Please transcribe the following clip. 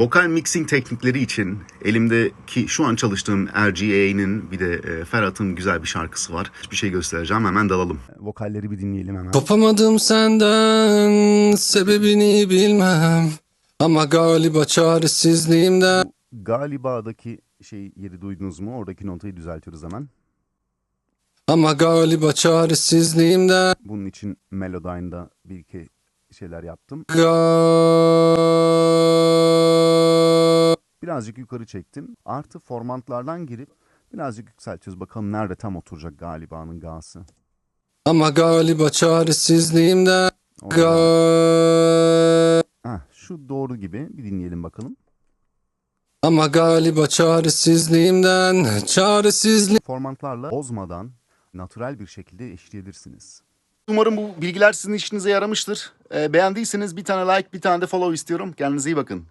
Vokal mixing teknikleri için elimdeki şu an çalıştığım RGA'nin bir de e, Ferhat'ın güzel bir şarkısı var. Bir şey göstereceğim hemen dalalım. Vokalleri bir dinleyelim hemen. Kopamadım senden sebebini bilmem ama galiba çaresizliğimden Galiba'daki şey yeri duydunuz mu? Oradaki notayı düzeltiyoruz hemen. ama galiba çaresizliğimden Bunun için Melodyne'da bir iki şeyler yaptım. Ga- Birazcık yukarı çektim. Artı formantlardan girip birazcık yükseltiyoruz. Bakalım nerede tam oturacak Galiba'nın ga'sı. ama galiba çaresizliğimden Ga- Heh, şu doğru gibi. Bir dinleyelim bakalım. ama galiba çaresizliğimden çaresizliğim Formantlarla bozmadan natürel bir şekilde eşleyebilirsiniz. Umarım bu bilgiler sizin işinize yaramıştır. Ee, beğendiyseniz bir tane like, bir tane de follow istiyorum. Kendinize iyi bakın.